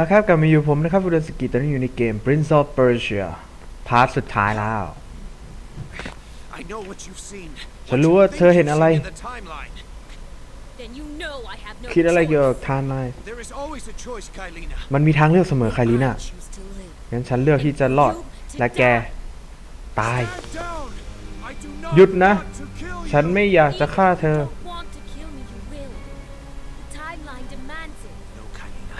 ละครับกลับมาอยู่ผมนะครับฟูดสกิตอนนี้อยู่ในเกม Prince of Persia พาร์ทสุดท้ายแล้ว I know what you've seen. ฉันรู้ว่าเธอเห็นอะไร In the timeline. Then you know I have no คิดอะไรเกี่ยวกับ choice. ไทม์ไลน์ There is always a choice, Kylina. มันมีทางเลือกเสมอไคลีน่า I choose to live. งั้นฉันเลือกที่จะรอดและแก ตาย Stand down. I do not หยุดนะ want to kill you. ฉันไม่อยากจะฆ่าเธอ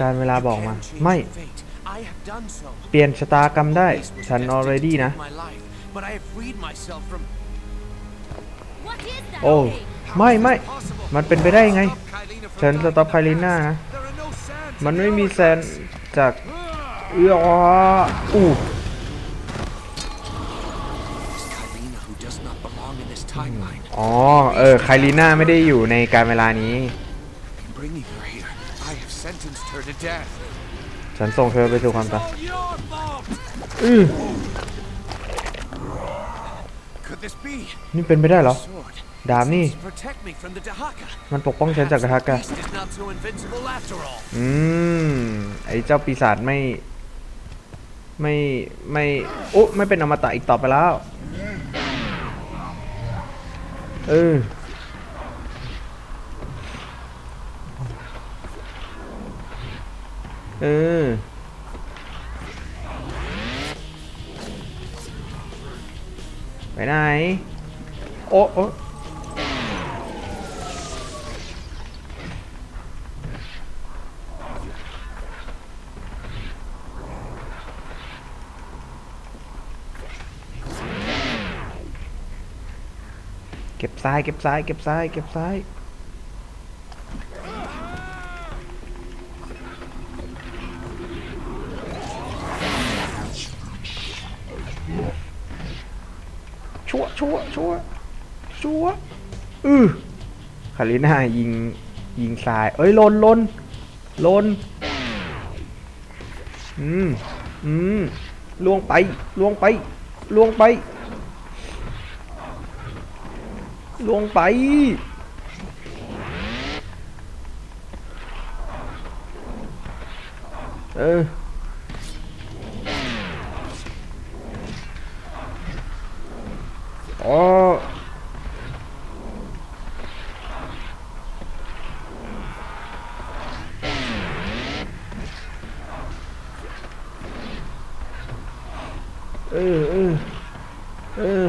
การเวลา You บอกมา can change ไม่ fate. I have done so. เปลี่ยนชะตากรรมได้ This was ฉัน destined to already take นะ my life, but I have freed myself from 'What is that? โอ้ thing? ไม่ไม่ possible. มันเป็นไปได้ยังไง Stop Kylina from ฉันส dying ต็อปไค by ลีน่า myself. นะ There are no sands มัน in ไม่ the มี universe. แซนจากเอื้ออู้ It's Kylina who does not belong in this timeline. อ๋อ เออไคลีน่าไม่ได้อยู่ในการเวลานี้ her to death. ฉันส่งเธอไปสู่ความตาย All your fault. อื้อ Could this be? นี่เป็นไปได้เหรอ Sword. ดาบนี่ To protect me from the Dahaka. มันปกป้องฉันจากกระทากะ Beast is not so invincible after all. อืม ไอ้เจ้าปีศาจไม่ ไม่ไม่โอ้ไม่เป็นอมตะอีกต่อไปแล้ว เออ เออ ไปไหน โอ้โอ้เก็บซ้าย เก็บซ้าย เก็บซ้าย เก็บซ้าย ชั่วชั่วชั่วชั่วอือคาริน่ายิงยิงทราย เอ้ยลนลนลนอืมอืมล่วงไปล่วงไปล่วงไปล่วงไปเอออ๋อ เออเออเออ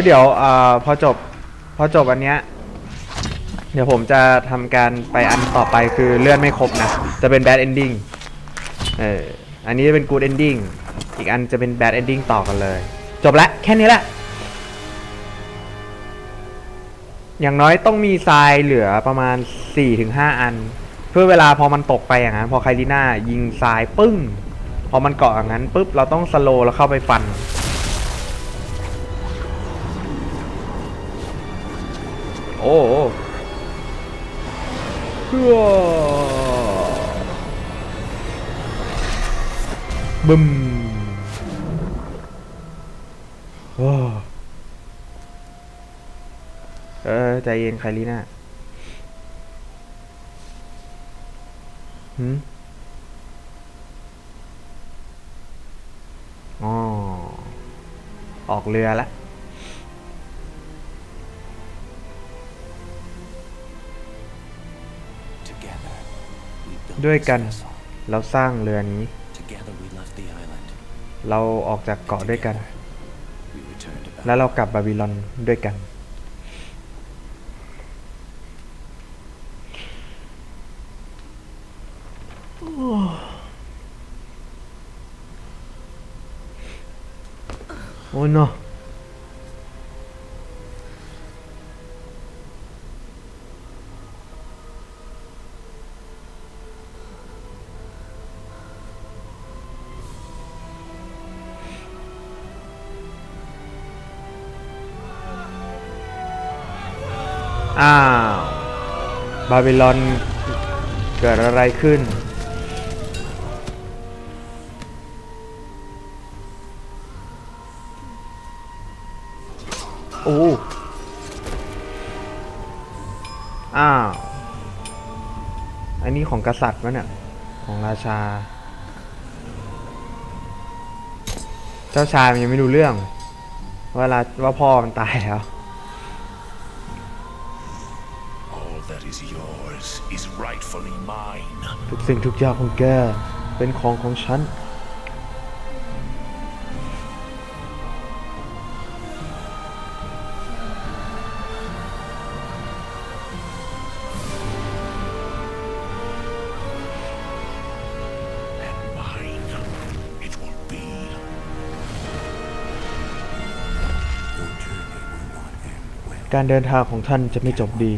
แล้วเดี๋ยวอพอจบพอจบอันเนี้ยเดี๋ยวผมจะทำการไปอันต่อไปคือเลื่อนไม่ครบนะ จะเป็น bad ending เอออันนี้จะเป็น good ending อีกอันจะเป็น bad ending ต่อกันเลย จบละแค่นี้แหละ อย่างน้อยต้องมีทรายเหลือประมาณ 4-5 อัน เพื่อเวลาพอมันตกไปอย่างนั้น พอไคลิน่ายิงทรายปึ้ง พอมันเกาะอย่างนั้นปุ๊บเราต้องสโลว์แล้วเข้าไปฟัน อ้โหเฮ้อบึมโอ้เออ ใจเย็นไคลีน่าหืมอ๋อ ออกเรือละ ด้วย this กัน vessel. เราสร้างเรือนี้ Together, we left the island. เราออกจากเกาะด้วยกัน We returned to แล้วเรากลับบาบิลอนด้วยกัน โอ้ยเนาะ อ้าว บาบิลอน เกิดอะไรขึ้น โอ้ อ้าว อันนี้ของกษัตริย์วะเนี่ย ของราชา เจ้าชายมันยังไม่รู้เรื่องว่าราว่าพ่อมันตายแล้ว ทุกสิ่งทุกอย่างของแกเป็นของของฉัน การเดินทางของท่านจะไม่จบดี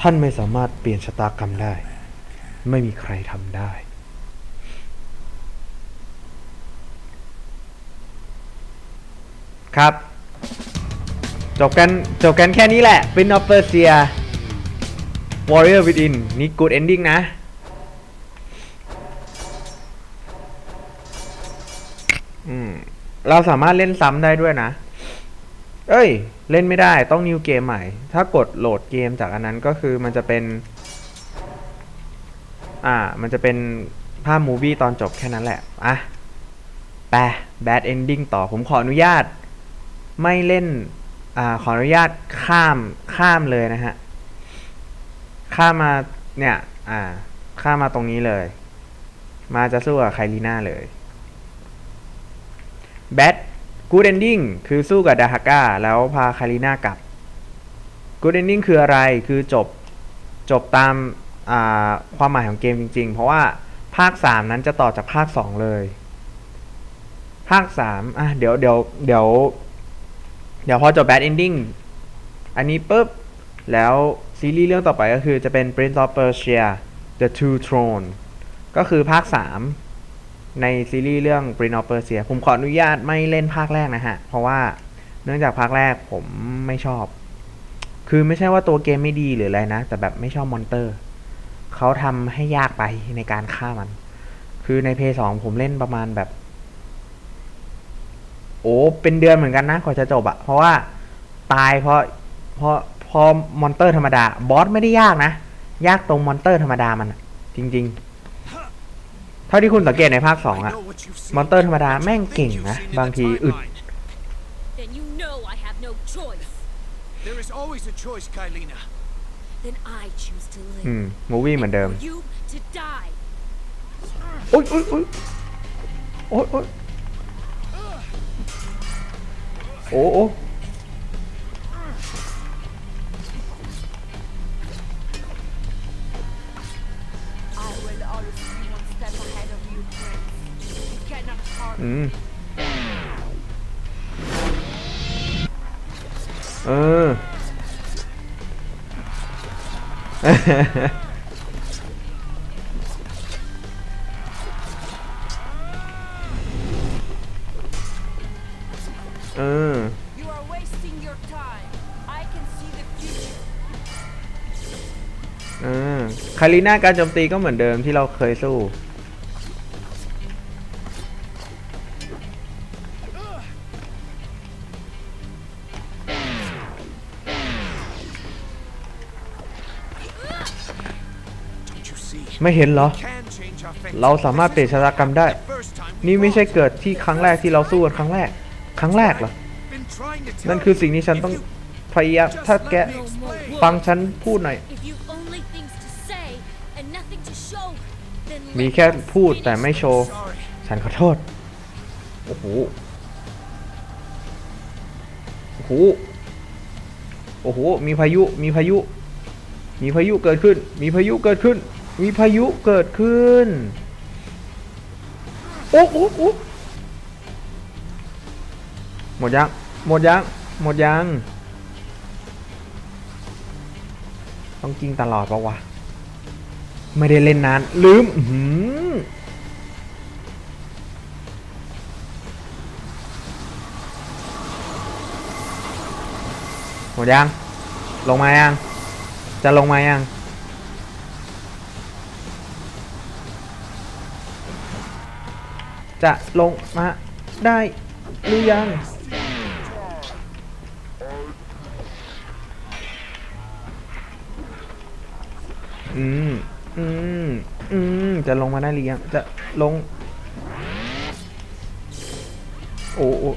ท่านไม่สามารถเปลี่ยนชะตากรรมได้ ไม่มีใครทำได้ ครับ จบกันจบกันแค่นี้แหละ Prince of Persia Warrior Within นี่ good ending นะอืมเราสามารถเล่นซ้ำได้ด้วยนะ เอ้ย เล่นไม่ได้ต้องนิวเกมใหม่ ถ้ากดโหลดเกมจากอันนั้นก็คือมันจะเป็น อ่า มันจะเป็นภาพมูวี่ตอนจบแค่นั้นแหละ อะไป bad ending ต่อ ผมขออนุญาต ไม่เล่น อ่า ขออนุญาตข้าม ข้ามเลยนะฮะ ข้ามมา เนี่ย อ่า ข้ามมาตรงนี้เลย มาจะสู้กับไคลีน่าเลย แบทกูดเอนดิ้งคือสู้กับดาฮาก้าแล้วพาคาริน่ากลับกูดเอนดิ้งคืออะไร คือจบ จบตาม ความหมายของเกมจริง ๆ เพราะว่าภาค 3 นั้นจะต่อจากภาค 2 เลย ภาค 3 อะ เดี๋ยวเดี๋ยวเดี๋ยว เดี๋ยวพอจบแบทเอนดิ้งอันนี้ปุ๊บ แล้วซีรีส์เรื่องต่อไปก็คือจะเป็น Prince of Persia The Two Throne ก็คือภาค 3 ในซีรีส์เรื่อง Prince of Persia ผมขออนุญาตไม่เล่นภาคแรกนะฮะ เพราะว่าเนื่องจากภาคแรกผมไม่ชอบ คือไม่ใช่ว่าตัวเกมไม่ดีหรืออะไรนะ แต่แบบไม่ชอบมอนเตอร์ เขาทำให้ยากไปในการฆ่ามัน คือในเพย์สองผมเล่นประมาณแบบ โอ้เป็นเดือนเหมือนกันนะกว่าจะจบอะเพราะว่าตายเพราะเพราะพอมอนเตอร์ธรรมดา บอสไม่ได้ยากนะ ยากตรงมอนเตอร์ธรรมดามันอะจริง ๆ เท่าที่คุณสังเกตในภาคสอง I อะ know what you've seen. มอนเตอร์ธรรมดาแม่งเก่งนะ Things you've seen in บาง the ทีอึด timeline. Then you know I have no choice. There is always a choice, Kylina. Then I choose to อื live. มมูวี่เหมือนเดิม For you to die. โอ๊ยโอ๊ยโอ๊ยโอ๊ยโอ๊ยโอ้โอ้ I will always be one step ahead of you, Prince. You cannot harm อืม เออ เออ You are wasting your time. I can see the future. เออคาริน่าการโจมตีก็เหมือนเดิมที่เราเคยสู้ ไม่เห็นเหรอ Can change our fate. เราสามารถเปลี่ยนชะตากรรมได้ The first time we นี่ไม่ใช่ lost. เกิดที่ครั้งแรกที่เราสู้กันครั้งแรก ครั้งแรกเหรอ Been trying to tell นั่นคือ you. สิ่งที่ฉันต้อง If you พยายาม just ถ้า let แก me โน explain. ฟังฉันพูดหน่อย If you only things to say and nothing to show, then มี let แค่ us พูด finish แต่ไม่โชว์ Sorry. ฉันขอโทษ โอ้โห โอ้โห โอ้โห มีพายุ มีพายุ มีพายุเกิดขึ้น มีพายุเกิดขึ้น มีพายุเกิดขึ้นโอ้โอ้โอ้หมดยัง หมดยัง หมดยัง ต้องกิ้งตลอดปะวะ ไม่ได้เล่นนาน ลืมหือหมดยัง ลงมายัง จะลงมายัง จะลงมาได้หรือยังอืมอืมอืมจะลงมาได้หรือยังจะลง โอ้โอ้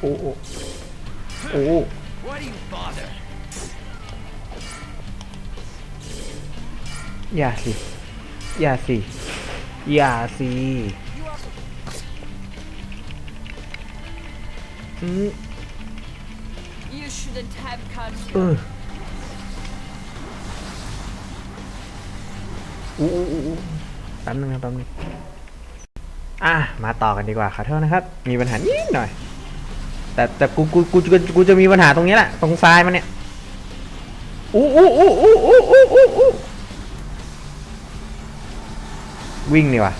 โอ้โอ้โอ้อย่าสิ อย่าสิ อย่าสิ อืม You shouldn't have come เอ here. ออู้อู้อู้อู้แป๊บนึงนะแป๊บนึงอะมาต่อกันดีกว่าขอโทษนะครับ มีปัญหานิดหน่อย แต่แต่กูกูกูกูกูจะมีปัญหาตรงนี้แหละ ตรงซ้ายมันเนี่ยอู้อู้อู้อู้อู้อู้อู้อู้วิ่งนี่ว่ะ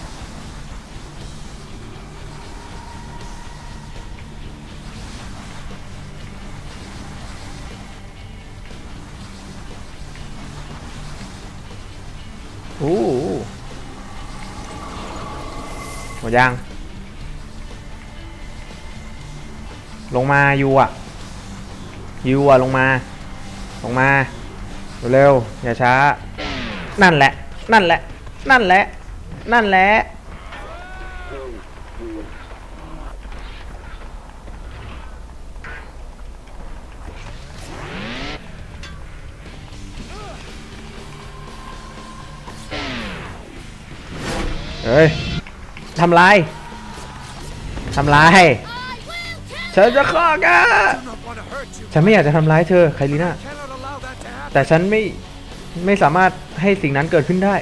อู้อู้หมดยัง ลงมายูอะยูอะลงมา ลงมา เร็วๆอย่าช้า นั่นแหละ นั่นแหละ นั่นแหละ นั่นแหละ ฮ้ยทำไรทำไรฉันจะฆ่าแก I do not want to hurt you. ฉันไม่อยากจะทำร้ายเธอไคลีน่าแต่ฉันไม่ไม่สามารถให้สิ่งนั้นเกิดขึ้นได้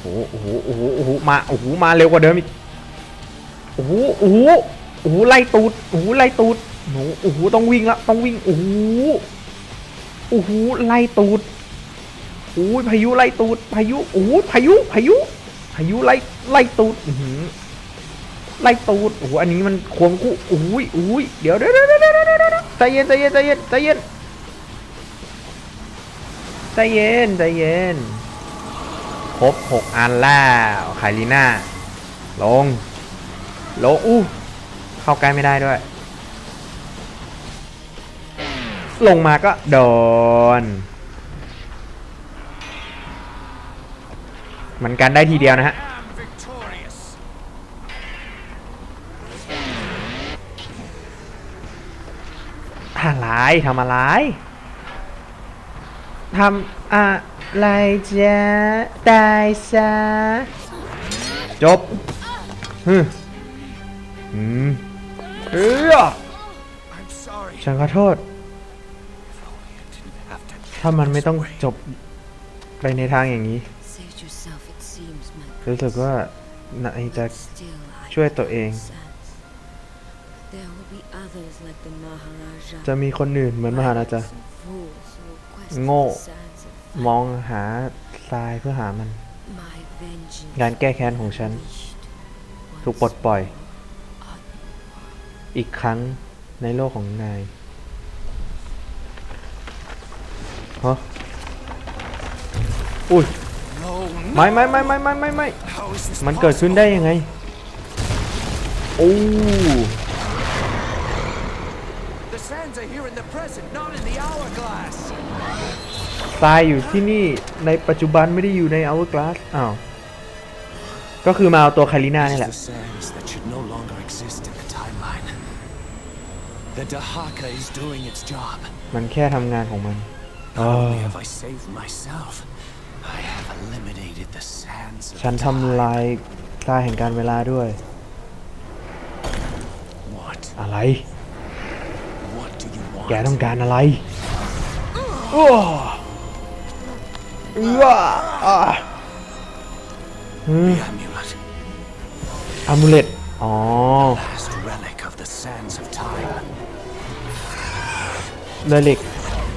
โอ้โหโอ้โหโอ้โหโอ้โหมาโอ้โหมาเร็วกว่าเดิมอีกโอ้โหโอ้โหโอ้โหไล่ตูดโอ้โหไล่ตูดโอ้โหต้องวิ่งละต้องวิ่งโอ้โหโอ้โหไล่ตูด อ้ยพายุไล่ตูดพายุโอ้โหพายุพายุพายุไล่ไล่ตูดอือไล่ตูดโอ้โหอันนี้มันควงคู่โอ้ยโอ้ยเดี๋ยวเดี๋ยวเดี๋ยวเดี๋ยวเดี๋ยวเดี๋ยวใจเย็นใจเย็นใจเย็นใจเย็นใจเย็นใจเย็นครบหกอันแล้วไคลีน่าลงลงอู้เข้าใกล้ไม่ได้ด้วย ลงมาก็โดน มันกันได้ทีเดียวนะฮะ I am victorious. อะไรทำอะไรทำอะไรจ๊ะได้ซะจบฮึอืมเออฉันขอโทษ ถ้ามันไม่ต้องจบไปในทางอย่างนี้ รู้สึกว่านายจะ still I ช่วยตัวเอง sense. There will be others like the Maharaja. จะมีคนอื่นเหมือนมหาราชา Some fools who will quest Ngô. the sands of มองหาทรายเพื่อหามัน my vengeance. การแก้แค้นของฉัน unleashed ถูกปลด once ปล่อย more. อีกครั้งในโลกของนายฮะอุ้ย No, ไม่ไม่ไม่ไม่ไม่ไม่ไม่ How is this มันเกิดขึ้นได้ยังไงโอ้ The sands are here in the present, not in the hourglass. ทรายอยู่ที่นี่ในปัจจุบันไม่ได้อยู่ใน Hourglass อ้าวก็คือมาเอาตัวคาริน่า These นี่แห are ละ the sands that should no longer exist in the timeline. The Dahaka is doing its job. มันแค่ทำงานของมัน Not Oh. only have I saved myself, I have eliminated the sands of ฉันทำลายทรายแห่งการเวลาด้วย What? อะไร What do you want? แกต้องการอะไรอ้ออ้ออะ The amulet, อามูเลตอ๋อ last relic of the sands of time. เรลิก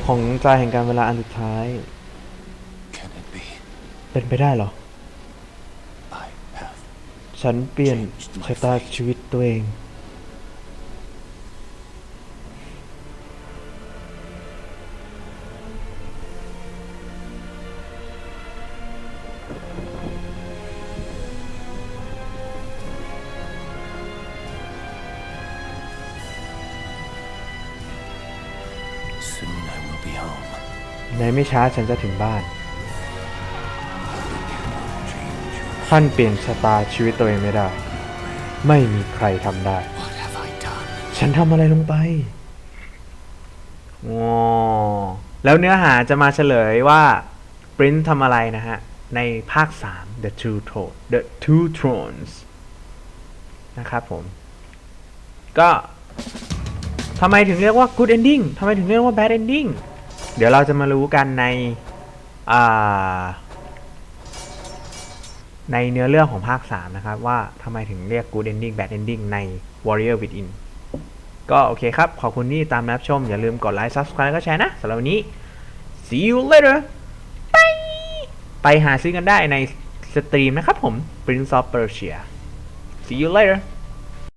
ของทรายแห่งการเวลาอันสุดท้าย Can it be? เป็นไปได้เหรอ I have ฉันเปลี่ยนชะตาชีวิตตัวเอง soon I will be home. ในไม่ช้าฉันจะถึงบ้าน ท่านเปลี่ยนชะตาชีวิตตัวเองไม่ได้ ไม่มีใครทำได้ ฉันทำอะไรลงไปอ๋อแล้วเนื้อหาจะมาเฉลยว่าปรินทำอะไรนะฮะ ในภาค 3 The Two Thrones The Two Thrones นะครับผม ก็ทำไมถึงเรียกว่า good ending ทำไมถึงเรียกว่า bad ending เดี๋ยวเราจะมารู้กันในอ่า ในเนื้อเรื่องของภาค 3 นะครับ ว่าทำไมถึงเรียก good ending bad ending ใน Warrior Within ก็โอเคครับ ขอบคุณที่ตามรับชม อย่าลืมกดไลค์ subscribe แล้วก็แชร์นะสำหรับวันนี้ see you later ไปไปหาซื้อกันได้ในสตรีมนะครับผม Prince of Persia see you later